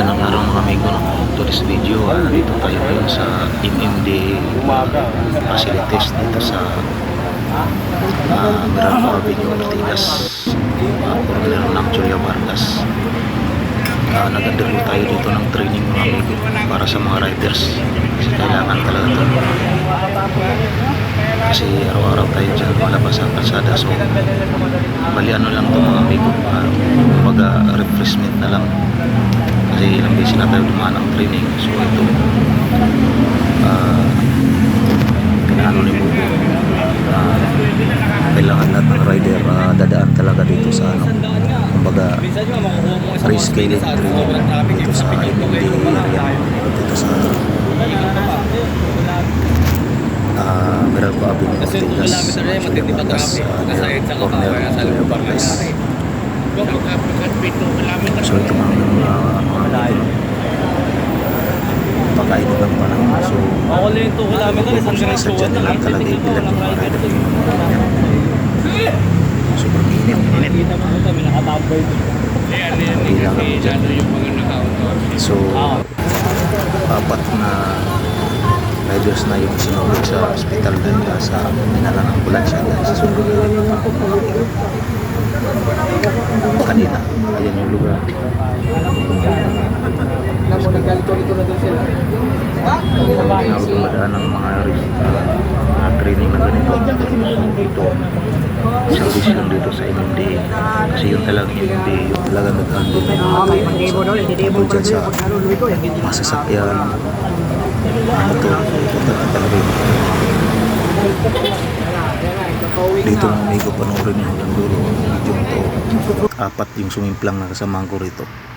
Magandang araw mga amigo no? To this video, ah, nandito tayo ngayon sa MMD facilities dito sa uh, Meralco Avenue, Ortigas uh, Coronel ng Julia Vargas. Uh, Nag-undergo tayo dito ng training mga amigo para sa mga riders. Kasi kailangan talaga ito kasi araw-araw tayo dyan malabas ang kalsada. So bali ano lang ito mga amigo uh, kumbaga refreshment na lang kasi ilang beses na tayo dumaan ng training so ito uh, pinaano ni Bubo uh, kailangan lahat ng rider uh, dadaan talaga dito sa ano kumbaga rescaling training dito sa MMD area dito sa uh, Meralco Avenue Ortigas Ortigas uh, near corner Vargas So ito mga uh, mga So Ako lang yung tukol namin doon, isang sadya na lang talaga ipilan yung mga rider yung sobrang init. Kita mo ito, may nakatambay doon. Kailangan mo dyan. So apat na riders na yung sinulog sa hospital dahil sa minalang ambulansya dahil sa sunog. Kanina, ayan yung lugar. Nagumadaan ng mga uh, training na ganito. Ito, service lang dito sa MMD. Kasi yun talaga yung MMD, yung talaga nag-handle ng mga dyan sa masasakyan, ano to, ito talaga talaga yung dito ng amigo panoorin niyo hanggang dulo. Ang video to. Apat yung sumimplang na kasamahan ko rito